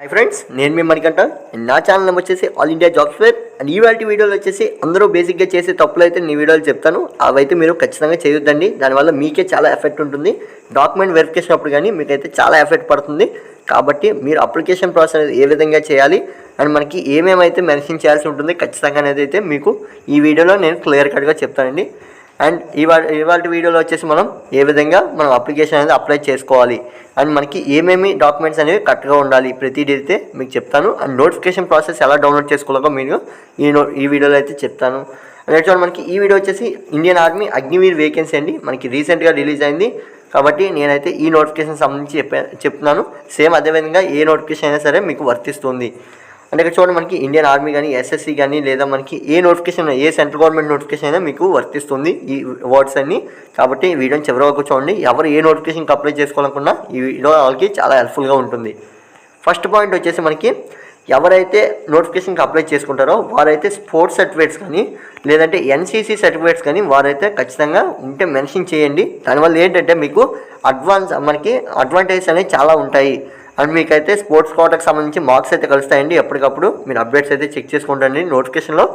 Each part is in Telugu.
హాయ్ ఫ్రెండ్స్ నేను మీ మణికంట నా ఛానల్ నెంబర్ వచ్చేసి all India jobs fair and ఇవాళ వీడియోలో వచ్చేసి అందరూ బేసిక్గా చేసే తప్పులు అయితే నీ వీడియోలో చెప్తాను. అవైతే మీరు ఖచ్చితంగా చేయొద్దండి. దానివల్ల మీకే చాలా ఎఫెక్ట్ ఉంటుంది. డాక్యుమెంట్ వెరిఫికేషన్ అప్పుడు కానీ మీకైతే చాలా ఎఫెక్ట్ పడుతుంది. కాబట్టి మీరు అప్లికేషన్ ప్రాసెస్ అనేది ఏ విధంగా చేయాలి? అండ్ మనకి ఏమేమైతే మెన్షన్ చేయాల్సి ఉంటుంది? ఖచ్చితంగా అనేది అయితే మీకు ఈ వీడియోలో నేను క్లియర్ కట్గా చెప్తానండి. అండ్ ఇవాళ ఇవాళ వీడియోలో వచ్చేసి మనం ఏ విధంగా మనం అప్లికేషన్ అనేది అప్లై చేసుకోవాలి అండ్ మనకి ఏమేమి డాక్యుమెంట్స్ అనేవి కరెక్ట్గా ఉండాలి ప్రతిదీ అయితే మీకు చెప్తాను. అండ్ నోటిఫికేషన్ ప్రాసెస్ ఎలా డౌన్లోడ్ చేసుకోవాలో మీరు ఈ నో ఈ వీడియోలో అయితే చెప్తాను. నెక్స్ట్ మనకి ఈ వీడియో వచ్చేసి ఇండియన్ ఆర్మీ అగ్నివీర్ వేకెన్సీ అండి. మనకి రీసెంట్గా రిలీజ్ అయింది. కాబట్టి నేనైతే ఈ నోటిఫికేషన్ సంబంధించి చెప్పే చెప్తున్నాను. సేమ్ అదేవిధంగా ఏ నోటిఫికేషన్ అయినా సరే మీకు వర్తిస్తుంది. అంటే ఇక్కడ చూడండి మనకి ఇండియన్ ఆర్మీ కానీ ఎస్ఎస్సి కానీ లేదా మనకి ఏ నోటిఫికేషన్ ఏ సెంట్రల్ గవర్నమెంట్ నోటిఫికేషన్ అయినా మీకు వర్తిస్తుంది ఈ వర్డ్స్ అన్ని. కాబట్టి వీడియోని చివరి వరకు చూడండి. ఎవరు ఏ నోటిఫికేషన్కి అప్లై చేసుకోవాలనుకున్నా ఈ వీడియో వాళ్ళకి చాలా హెల్ప్ఫుల్గా ఉంటుంది. ఫస్ట్ పాయింట్ వచ్చేసి మనకి ఎవరైతే నోటిఫికేషన్కి అప్లై చేసుకుంటారో వారైతే స్పోర్ట్స్ సర్టిఫికేట్స్ కానీ లేదంటే ఎన్సీసీ సర్టిఫికేట్స్ కానీ వారైతే ఖచ్చితంగా ఉంటే మెన్షన్ చేయండి. దానివల్ల ఏంటంటే మీకు అడ్వాన్స్ మనకి అడ్వాంటేజెస్ అనేవి చాలా ఉంటాయి. అండ్ మీకైతే స్పోర్ట్స్ కోటకు సంబంధించి మార్క్స్ అయితే కలుస్తాయండి. ఎప్పటికప్పుడు మీరు అప్డేట్స్ అయితే చెక్ చేసుకుంటండి నోటిఫికేషన్లో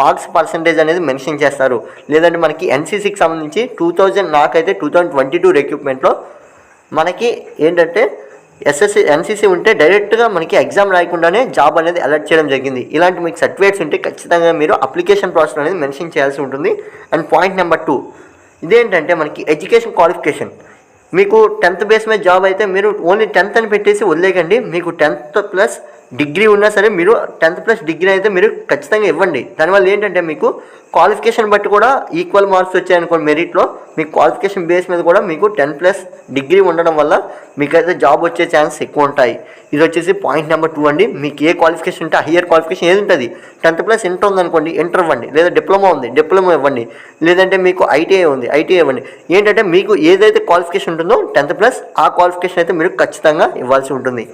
మార్క్స్ పర్సంటేజ్ అనేది మెన్షన్ చేస్తారు. లేదంటే మనకి ఎన్సీసీకి సంబంధించి టూ థౌజండ్ నాకైతే టూ థౌజండ్ ట్వంటీ టూ రిక్రూట్మెంట్లో మనకి ఏంటంటే ఎస్ఎస్సి ఎన్సీసీ ఉంటే డైరెక్ట్గా మనకి ఎగ్జామ్ రాయకుండానే జాబ్ అనేది అలర్ట్ చేయడం జరిగింది. ఇలాంటి మీకు సర్టిఫికేట్స్ ఉంటే ఖచ్చితంగా మీరు అప్లికేషన్ ప్రాసెస్ అనేది మెన్షన్ చేయాల్సి ఉంటుంది. అండ్ పాయింట్ నెంబర్ టూ ఇదేంటంటే మనకి ఎడ్యుకేషన్ క్వాలిఫికేషన్ మీకు టెన్త్ బేస్ మీద జాబ్ అయితే మీరు ఓన్లీ టెన్త్ అని పెట్టేసి వదిలేకండి మీకు టెన్త్ ప్లస్ డిగ్రీ ఉన్నా సరే మీరు టెన్త్ ప్లస్ డిగ్రీ అయితే మీరు ఖచ్చితంగా ఇవ్వండి. దానివల్ల ఏంటంటే మీకు క్వాలిఫికేషన్ బట్టి కూడా ఈక్వల్ మార్క్స్ వచ్చాయనుకోండి మెరిట్లో. మీకు క్వాలిఫికేషన్ బేస్ మీద కూడా మీకు టెన్ ప్లస్ డిగ్రీ ఉండడం వల్ల మీకైతే జాబ్ వచ్చే ఛాన్స్ ఎక్కువ ఉంటాయి. ఇది వచ్చేసి పాయింట్ నెంబర్ టూ అండి. మీకు ఏ క్వాలిఫికేషన్ ఉంటే హయ్యర్ క్వాలిఫికేషన్ ఏది ఉంటుంది? టెన్త్ ప్లస్ ఇంటర్ ఉందనుకోండి ఇంటర్ ఇవ్వండి. లేదా డిప్లొమా ఉంది డిప్లొమా ఇవ్వండి. లేదంటే మీకు ఐటీఐ ఉంది ఐటీఐ ఇవ్వండి. ఏంటంటే మీకు ఏదైతే క్వాలిఫికేషన్ ఉంటుందో టెన్త్ ప్లస్ ఆ క్వాలిఫికేషన్ అయితే మీరు ఖచ్చితంగా ఇవ్వాల్సి ఉంటుంది.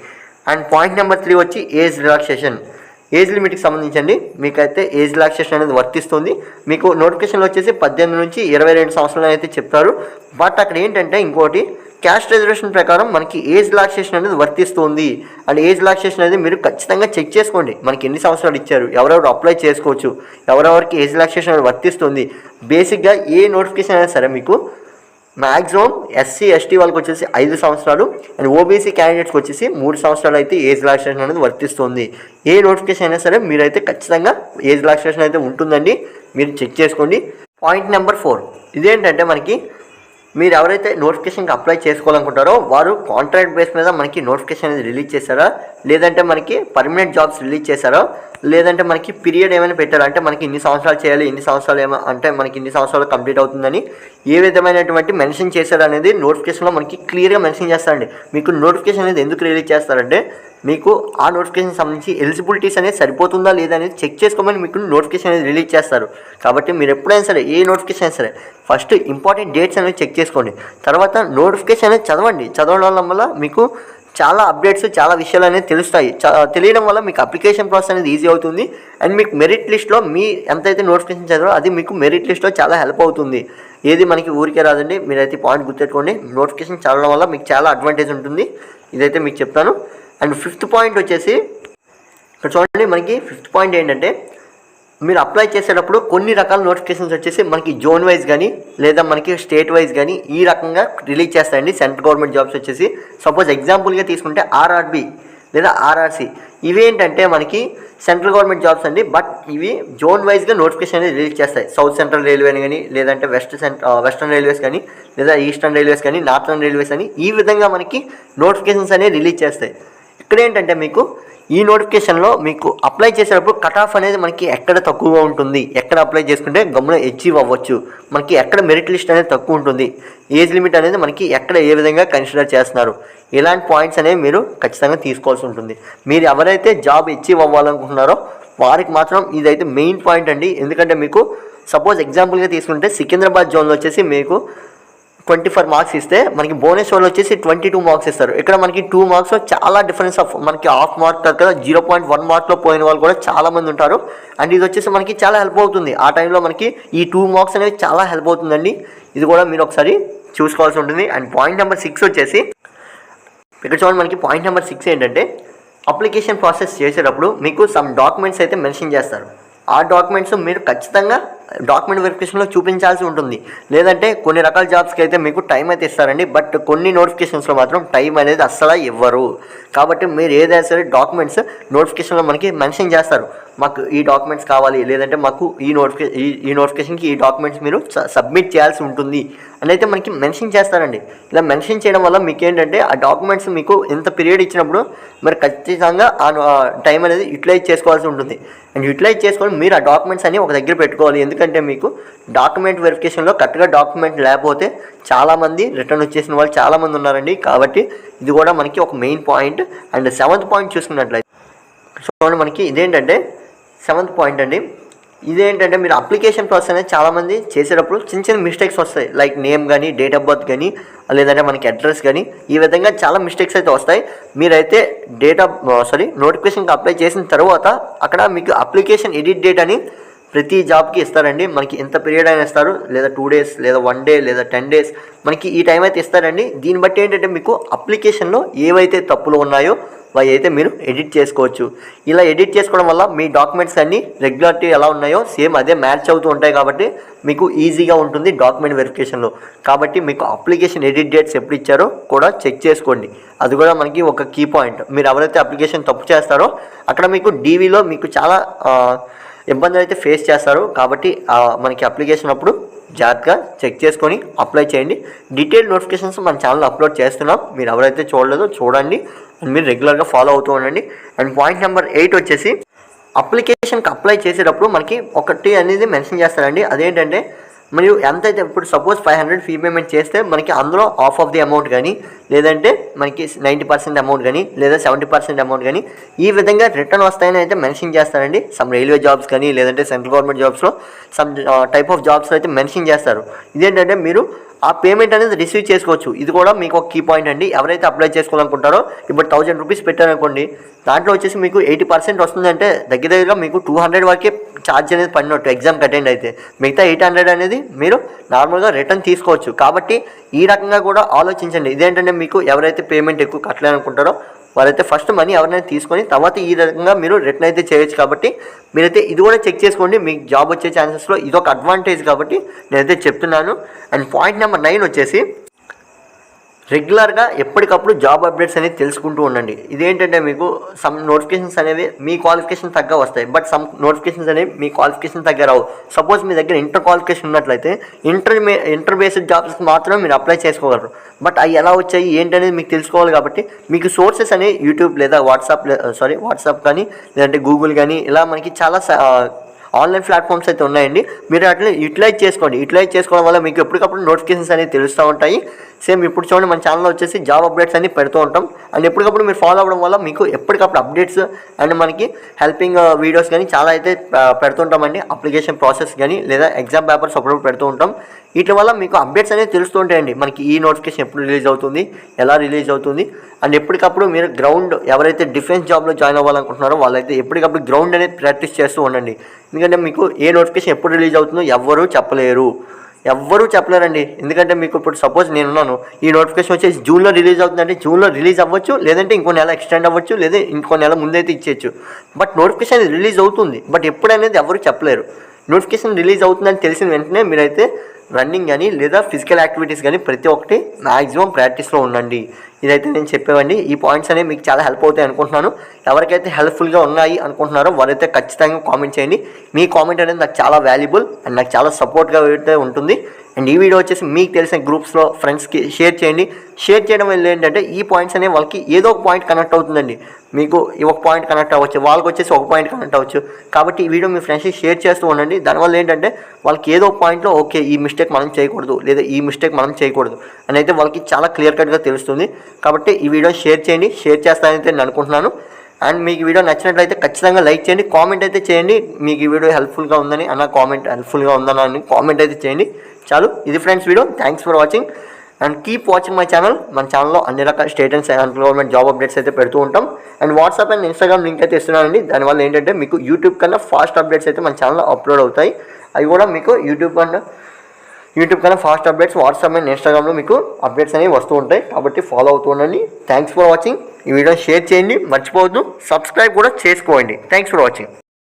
అండ్ పాయింట్ నెంబర్ త్రీ వచ్చి ఏజ్ రిలాక్సేషన్ ఏజ్ లిమిట్కి సంబంధించండి. మీకైతే ఏజ్ రిలాక్సేషన్ అనేది వర్తిస్తుంది. మీకు నోటిఫికేషన్లో వచ్చేసి పద్దెనిమిది నుంచి ఇరవై రెండు సంవత్సరాలు అయితే చెప్తారు బట్ అక్కడ ఏంటంటే ఇంకోటి క్యాస్ట్ రిజర్వేషన్ ప్రకారం మనకి ఏజ్ రిలాక్సేషన్ అనేది వర్తిస్తుంది. అండ్ ఏజ్ రిలాక్సేషన్ అనేది మీరు ఖచ్చితంగా చెక్ చేసుకోండి. మనకి ఎన్ని సంవత్సరాలు ఇచ్చారు? ఎవరెవరు అప్లై చేసుకోవచ్చు? ఎవరెవరికి ఏజ్ రిలాక్సేషన్ అనేది వర్తిస్తుంది? బేసిక్గా ఏ నోటిఫికేషన్ అయినా సరే మీకు మ్యాక్సిమం ఎస్సీ ఎస్టీ వాళ్ళకి వచ్చేసి ఐదు సంవత్సరాలు అండ్ ఓబీసీ క్యాండిడేట్స్కి వచ్చేసి మూడు సంవత్సరాలు అయితే ఏజ్ రిలాక్సేషన్ అనేది వర్తిస్తుంది. ఏ నోటిఫికేషన్ అయినా సరే మీరైతే ఖచ్చితంగా ఏజ్ రిలాక్సేషన్ అయితే ఉంటుందండి. మీరు చెక్ చేసుకోండి. పాయింట్ నెంబర్ ఫోర్ ఇదేంటంటే మనకి మీరు ఎవరైతే నోటిఫికేషన్కి అప్లై చేసుకోవాలనుకుంటారో వారు కాంట్రాక్ట్ బేస్ మీద మనకి నోటిఫికేషన్ అనేది రిలీజ్ చేశారా? లేదంటే మనకి పర్మనెంట్ జాబ్స్ రిలీజ్ చేశారా? లేదంటే మనకి పీరియడ్ ఏమైనా పెట్టారా? అంటే మనకి ఇన్ని సంవత్సరాలు చేయాలి ఇన్ని సంవత్సరాలు ఏమో అంటే మనకి ఇన్ని సంవత్సరాలు కంప్లీట్ అవుతుందని ఏ విధమైనటువంటి మెన్షన్ చేశారనేది నోటిఫికేషన్లో మనకి క్లియర్గా మెన్షన్ చేస్తారండి. మీకు నోటిఫికేషన్ అనేది ఎందుకు రిలీజ్ చేస్తారంటే మీకు ఆ నోటిఫికేషన్ సంబంధించి ఎలిజిబిలిటీస్ అనేది సరిపోతుందా లేదా అనేది చెక్ చేసుకోమని మీకు నోటిఫికేషన్ అనేది రిలీజ్ చేస్తారు. కాబట్టి మీరు ఎప్పుడైనా సరే ఏ నోటిఫికేషన్ అయినా సరే ఫస్ట్ ఇంపార్టెంట్ డేట్స్ అనేవి చెక్ చేసుకోండి. తర్వాత నోటిఫికేషన్ అనేది చదవండి. చదవడం వల్ల మీకు చాలా అప్డేట్స్ చాలా విషయాలు అనేది తెలుస్తాయి. చ- తెలియడం వల్ల మీకు అప్లికేషన్ ప్రాసెస్ అనేది ఈజీ అవుతుంది. అండ్ మీకు మెరిట్ లిస్ట్లో మీ ఎంతైతే నోటిఫికేషన్ చదివారో అది మీకు మెరిట్ లిస్ట్లో చాలా హెల్ప్ అవుతుంది. ఏది మనకి ఊరికే రాదండి. మీరైతే పాయింట్ గుర్తెట్టుకోండి నోటిఫికేషన్ చదవడం వల్ల మీకు చాలా అడ్వాంటేజ్ ఉంటుంది. ఇదైతే మీకు చెప్తాను. అండ్ ఫిఫ్త్ పాయింట్ వచ్చేసి ఇక్కడ చూడండి మనకి ఫిఫ్త్ పాయింట్ ఏంటంటే మీరు అప్లై చేసేటప్పుడు కొన్ని రకాల నోటిఫికేషన్స్ వచ్చేసి మనకి జోన్ వైజ్ కానీ లేదా మనకి స్టేట్ వైజ్ కానీ ఈ రకంగా రిలీజ్ చేస్తాయండి. సెంట్రల్ గవర్నమెంట్ జాబ్స్ వచ్చేసి. సపోజ్ ఎగ్జాంపుల్గా తీసుకుంటే ఆర్ఆర్బి లేదా ఆర్ఆర్సి ఇవేంటంటే మనకి సెంట్రల్ గవర్నమెంట్ జాబ్స్ అండి. బట్ ఇవి జోన్ వైజ్గా నోటిఫికేషన్ అనేది రిలీజ్ చేస్తాయి. సౌత్ సెంట్రల్ రైల్వే అని కానీ లేదంటే వెస్ట్ సెంట్ వెస్ట్రన్ రైల్వేస్ కానీ లేదా ఈస్టర్న్ రైల్వేస్ కానీ నార్థన్ రైల్వేస్ కానీ ఈ విధంగా మనకి నోటిఫికేషన్స్ అనేవి రిలీజ్ చేస్తాయి. ఇక్కడ ఏంటంటే మీకు ఈ నోటిఫికేషన్లో మీకు అప్లై చేసేటప్పుడు కట్ ఆఫ్ అనేది మనకి ఎక్కడ తక్కువగా ఉంటుంది? ఎక్కడ అప్లై చేసుకుంటే గమ్మున అచీవ్ అవ్వచ్చు? మనకి ఎక్కడ మెరిట్ లిస్ట్ అనేది తక్కువ ఉంటుంది? ఏజ్ లిమిట్ అనేది మనకి ఎక్కడ ఏ విధంగా కన్సిడర్ చేస్తున్నారు? ఇలాంటి పాయింట్స్ అనేవి మీరు ఖచ్చితంగా తీసుకోవాల్సి ఉంటుంది. మీరు ఎవరైతే జాబ్ అచీవ్ అవ్వాలనుకుంటున్నారో వారికి మాత్రం ఇదైతే మెయిన్ పాయింట్ అండి. ఎందుకంటే మీకు సపోజ్ ఎగ్జాంపుల్గా తీసుకుంటే సికింద్రాబాద్ జోన్లో వచ్చేసి మీకు ట్వంటీ ఫోర్ మార్క్స్ ఇస్తే మనకి బోనస్ వాళ్ళు వచ్చేసి ట్వంటీ టూ మార్క్స్ ఇస్తారు. ఇక్కడ మనకి టూ మార్క్స్ చాలా డిఫరెన్స్ ఆఫ్ మనకి హాఫ్ మార్క్ కదా జీరో పాయింట్ వన్ మార్క్లో పోయిన వాళ్ళు కూడా చాలా మంది ఉంటారు. అండ్ ఇది వచ్చేసి మనకి చాలా హెల్ప్ అవుతుంది. ఆ టైంలో మనకి ఈ టూ మార్క్స్ అనేవి చాలా హెల్ప్ అవుతుందండి. ఇది కూడా మీరు ఒకసారి చూసుకోవాల్సి ఉంటుంది. అండ్ పాయింట్ నెంబర్ సిక్స్ వచ్చేసి ఇక్కడ చూడండి మనకి పాయింట్ నెంబర్ సిక్స్ ఏంటంటే అప్లికేషన్ ప్రాసెస్ చేసేటప్పుడు మీకు సమ్ డాక్యుమెంట్స్ అయితే మెన్షన్ చేస్తారు. ఆ డాక్యుమెంట్స్ మీరు ఖచ్చితంగా డాక్యుమెంట్ వెరిఫికేషన్లో చూపించాల్సి ఉంటుంది. లేదంటే కొన్ని రకాల జాబ్స్కి అయితే మీకు టైం అయితే ఇస్తారండి. బట్ కొన్ని నోటిఫికేషన్స్లో మాత్రం టైం అనేది అస్సలు ఇవ్వరు. కాబట్టి మీరు ఏదైనా సరే డాక్యుమెంట్స్ నోటిఫికేషన్లో మనకి మెన్షన్ చేస్తారు. మాకు ఈ డాక్యుమెంట్స్ కావాలి లేదంటే మాకు ఈ నోటిఫికే ఈ ఈ నోటిఫికేషన్కి ఈ డాక్యుమెంట్స్ మీరు సబ్మిట్ చేయాల్సి ఉంటుంది. అని అయితే మనకి మెన్షన్ చేస్తారండి. ఇలా మెన్షన్ చేయడం వల్ల మీకు ఏంటంటే ఆ డాక్యుమెంట్స్ మీకు ఎంత పీరియడ్ ఇచ్చినప్పుడు మరి ఖచ్చితంగా ఆ టైం అనేది యూటిలైజ్ చేసుకోవాల్సి ఉంటుంది. అండ్ యూటిలైజ్ చేసుకొని మీరు ఆ డాక్యుమెంట్స్ అన్ని ఒక దగ్గర పెట్టుకోవాలి. ఎందుకంటే మీకు డాక్యుమెంట్ వెరిఫికేషన్లో కరెక్ట్గా డాక్యుమెంట్ లేకపోతే చాలామంది రిటర్న్ వచ్చేసిన వాళ్ళు చాలామంది ఉన్నారండి. కాబట్టి ఇది కూడా మనకి ఒక main point. And seventh point చూసుకున్నట్లయితే చూడండి మనకి ఇదేంటంటే సెవెంత్ పాయింట్ అండి. ఇదేంటంటే మీరు అప్లికేషన్ ప్రాసెస్ అనేది చాలామంది చేసేటప్పుడు చిన్న చిన్న మిస్టేక్స్ వస్తాయి. లైక్ నేమ్ కానీ డేట్ ఆఫ్ బర్త్ కానీ లేదంటే మనకి అడ్రస్ కానీ ఈ విధంగా చాలా మిస్టేక్స్ అయితే వస్తాయి. మీరైతే డేట్ ఆఫ్ సారీ నోటిఫికేషన్కి అప్లై చేసిన తర్వాత అక్కడ మీకు అప్లికేషన్ ఎడిట్ డేట్ అని ప్రతి జాబ్కి ఇస్తారండి. మనకి ఎంత పీరియడ్ అయినా ఇస్తారు. లేదా టూ డేస్ లేదా వన్ డే లేదా టెన్ డేస్. మనకి ఈ టైం అయితే ఇస్తారండి. దీన్ని బట్టి ఏంటంటే మీకు అప్లికేషన్లో ఏవైతే తప్పులు ఉన్నాయో అవి అయితే మీరు ఎడిట్ చేసుకోవచ్చు. ఇలా ఎడిట్ చేసుకోవడం వల్ల మీ డాక్యుమెంట్స్ అన్నీ రెగ్యులారిటీ ఎలా ఉన్నాయో సేమ్ అదే మ్యాచ్ అవుతూ ఉంటాయి కాబట్టి మీకు ఈజీగా ఉంటుంది డాక్యుమెంట్ వెరిఫికేషన్లో. కాబట్టి మీకు అప్లికేషన్ ఎడిట్ డేట్స్ ఎప్పుడు ఇచ్చారో కూడా చెక్ చేసుకోండి. అది కూడా మనకి ఒక కీ పాయింట్. మీరు ఎవరైతే అప్లికేషన్ తప్పు చేస్తారో అక్కడ మీకు డీవీలో మీకు చాలా ఇబ్బందులు అయితే ఫేస్ చేస్తారు. కాబట్టి మనకి అప్లికేషన్ అప్పుడు జాగ్రత్తగా చెక్ చేసుకొని అప్లై చేయండి. డీటెయిల్ నోటిఫికేషన్స్ మన ఛానల్ అప్లోడ్ చేస్తున్నాం. మీరు ఎవరైతే చూడలేదో చూడండి. అండ్ మీరు రెగ్యులర్గా ఫాలో అవుతూ ఉండండి. అండ్ పాయింట్ నెంబర్ ఎయిట్ వచ్చేసి అప్లికేషన్కి అప్లై చేసేటప్పుడు మనకి ఒకటి అనేది మెన్షన్ చేస్తారండి. అదేంటంటే మరియు ఎంతైతే ఇప్పుడు suppose five hundred fee payment చేస్తే మనకి అందులో హాఫ్ ఆఫ్ ది అమౌంట్ కానీ లేదంటే మనకి నైంటీ పర్సెంట్ అమౌంట్ కానీ లేదా సెవెంటీ పర్సెంట్ అమౌంట్ కానీ ఈ విధంగా రిటర్న్ వస్తాయని అయితే మెన్షన్ చేస్తారండి. సమ్ రైల్వే జాబ్స్ కానీ లేదంటే సెంట్రల్ గవర్నమెంట్ జాబ్స్లో సమ్ టైప్ ఆఫ్ జాబ్స్ అయితే మెన్షన్ చేస్తారు. ఇదేంటంటే మీరు ఆ పేమెంట్ అనేది రిసీవ్ చేసుకోవచ్చు. ఇది కూడా మీకు ఒక కీ పాయింట్ అండి. ఎవరైతే అప్లై చేసుకోవాలనుకుంటారో ఇప్పుడు థౌజండ్ రూపీస్ పెట్టారనుకోండి దాంట్లో వచ్చేసి మీకు ఎయిటీ పర్సెంట్ వస్తుందంటే దగ్గర దగ్గరగా మీకు టూ హండ్రెడ్ వరకే ఛార్జ్ అనేది పడినట్టు ఎగ్జామ్కి అటెండ్ అయితే. మిగతా ఎయిట్ హండ్రెడ్ అనేది మీరు నార్మల్గా రిటర్న్ తీసుకోవచ్చు. కాబట్టి ఈ రకంగా కూడా ఆలోచించండి. ఇదేంటంటే మీకు ఎవరైతే పేమెంట్ ఎక్కువ కట్టలేదనుకుంటారో వారైతే ఫస్ట్ మనీ ఎవరైనా తీసుకొని తర్వాత ఈ రకంగా మీరు రిటర్న్ అయితే చేయొచ్చు కాబట్టి మీరైతే ఇది కూడా చెక్ చేసుకోండి. మీకు జాబ్ వచ్చే ఛాన్సెస్లో ఇది ఒక అడ్వాంటేజ్ కాబట్టి నేనైతే చెప్తున్నాను. అండ్ పాయింట్ నెంబర్ నైన్ వచ్చేసి రెగ్యులర్గా ఎప్పటికప్పుడు జాబ్ అప్డేట్స్ అనేది తెలుసుకుంటూ ఉండండి. ఇదేంటంటే మీకు సమ్ నోటిఫికేషన్స్ అనేవి మీ క్వాలిఫికేషన్ తగ్గ వస్తాయి. బట్ సమ్ నోటిఫికేషన్స్ అనేవి మీ క్వాలిఫికేషన్ తగ్గ రావు. సపోజ్ మీ దగ్గర ఇంటర్ క్వాలిఫికేషన్ ఉన్నట్లయితే ఇంటర్ ఇంటర్ బేస్డ్ జాబ్స్కి మాత్రమే మీరు అప్లై చేసుకోగలరు. బట్ అవి ఎలా వచ్చాయి ఏంటనేది మీకు తెలుసుకోవాలి కాబట్టి మీకు సోర్సెస్ అనేవి యూట్యూబ్ లేదా వాట్సాప్ సారీ వాట్సాప్ కానీ లేదంటే గూగుల్ కానీ ఇలా మనకి చాలా ఆన్లైన్ ప్లాట్ఫామ్స్ అయితే ఉన్నాయండి. మీరు వాటిని యూటిలైజ్ చేసుకోండి. యూటిలైజ్ చేసుకోవడం వల్ల మీకు ఎప్పటికప్పుడు నోటిఫికేషన్స్ అనేవి తెలుస్తూ ఉంటాయి. సేమ్ ఇప్పుడు చూడండి మన ఛానల్లో వచ్చేసి జాబ్ అప్డేట్స్ అన్ని పెడుతూ ఉంటాం. అండ్ ఎప్పటికప్పుడు మీరు ఫాలో అవ్వడం వల్ల మీకు ఎప్పటికప్పుడు అప్డేట్స్ అండ్ మనకి హెల్పింగ్ వీడియోస్ కానీ చాలా అయితే పెడుతుంటామండి అప్లికేషన్ ప్రాసెస్ కానీ లేదా ఎగ్జామ్ పేపర్స్ అప్పుడప్పుడు పెడుతూ ఉంటాం. వీటి వల్ల మీకు అప్డేట్స్ అనేవి తెలుస్తూ ఉంటాయండి. మనకి ఈ నోటిఫికేషన్ ఎప్పుడు రిలీజ్ అవుతుంది ఎలా రిలీజ్ అవుతుంది అండ్ ఎప్పటికప్పుడు మీరు గ్రౌండ్ ఎవరైతే డిఫెన్స్ జాబ్లో జాయిన్ అవ్వాలనుకుంటున్నారో వాళ్ళైతే ఎప్పటికప్పుడు గ్రౌండ్ అనేది ప్రాక్టీస్ చేస్తూ ఉండండి. ఎందుకంటే మీకు ఏ నోటిఫికేషన్ ఎప్పుడు రిలీజ్ అవుతుందో ఎవ్వరూ చెప్పలేరు. ఎవ్వరూ చెప్పలేరండి. ఎందుకంటే మీకు ఇప్పుడు సపోజ్ నేనున్నాను ఈ నోటిఫికేషన్ వచ్చేసి జూన్లో రిలీజ్ అవుతుందంటే జూన్లో రిలీజ్ అవ్వచ్చు లేదంటే ఇంకో నెల ఎక్స్టెండ్ అవ్వచ్చు లేదా ఇంకో నెల ముందైతే ఇచ్చేయచ్చు. బట్ నోటిఫికేషన్ రిలీజ్ అవుతుంది. బట్ ఎప్పుడనేది ఎవరు చెప్పలేరు. నోటిఫికేషన్ రిలీజ్ అవుతుందని తెలిసిన వెంటనే మీరైతే రన్నింగ్ కానీ లేదా ఫిజికల్ యాక్టివిటీస్ కానీ ప్రతి ఒక్కటి మ్యాక్సిమం ప్రాక్టీస్లో ఉండండి. ఇదైతే నేను చెప్పేవండి. ఈ పాయింట్స్ అనేవి మీకు చాలా హెల్ప్ అవుతాయి అనుకుంటున్నాను. ఎవరికైతే హెల్ప్ఫుల్గా ఉన్నాయి అనుకుంటున్నారో వారైతే ఖచ్చితంగా కామెంట్ చేయండి. మీ కామెంట్ అనేది నాకు చాలా వాల్యుబుల్ అండ్ నాకు చాలా సపోర్ట్గా అయితే ఉంటుంది. అండ్ ఈ వీడియో వచ్చేసి మీకు తెలిసిన గ్రూప్స్లో ఫ్రెండ్స్కి షేర్ చేయండి. షేర్ చేయడం వల్ల ఏంటంటే ఈ పాయింట్స్ అనేవి వాళ్ళకి ఏదో ఒక పాయింట్ కనెక్ట్ అవుతుందండి. మీకు ఈ ఒక పాయింట్ కనెక్ట్ అవ్వచ్చు వాళ్ళకి వచ్చేసి ఒక పాయింట్ కనెక్ట్ అవ్వచ్చు. కాబట్టి ఈ వీడియో మీ ఫ్రెండ్స్కి షేర్ చేస్తూ ఉండండి. దానివల్ల ఏంటంటే వాళ్ళకి ఏదో ఒక పాయింట్లో ఓకే ఈ మిస్టేక్ మనం చేయకూడదు లేదా ఈ మిస్టేక్ మనం చేయకూడదు అని అయితే వాళ్ళకి చాలా క్లియర్ కట్గా తెలుస్తుంది. కాబట్టి ఈ వీడియో షేర్ చేయండి షేర్ చేస్తానైతే నేను అనుకుంటున్నాను. అండ్ మీకు వీడియో నచ్చినట్లయితే ఖచ్చితంగా లైక్ చేయండి కామెంట్ అయితే చేయండి. మీకు ఈ వీడియో హెల్ప్ఫుల్గా ఉందని అన్న కామెంట్ హెల్ప్ఫుల్గా ఉందని అని కామెంట్ అయితే చేయండి. చాలు ఇది friends video. Thanks for watching and keep watching my channel మన ఛానల్లో అన్ని రకాల state and central government job updates అయితే పెడుతూ ఉంటాం. And WhatsApp and Instagram link అయితే ఇస్తున్నానండి. దానివల్ల ఏంటంటే మీకు యూట్యూబ్ కన్నా ఫాస్ట్ అప్డేట్స్ అయితే మన ఛానల్లో అప్లోడ్ అవుతాయి. అవి కూడా మీకు యూట్యూబ్ అండ్ యూట్యూబ్ కన్నా ఫాస్ట్ అప్డేట్స్ వాట్సాప్ అండ్ ఇన్స్టాగ్రామ్లో మీకు అప్డేట్స్ అనేవి వస్తూ ఉంటాయి. కాబట్టి ఫాలో అవుతూ ఉండండి. థ్యాంక్స్ ఫర్ వాచింగ్ ఈ వీడియో షేర్ చేయండి. మర్చిపోవద్దు. సబ్స్క్రైబ్ కూడా చేసుకోండి. Thanks for watching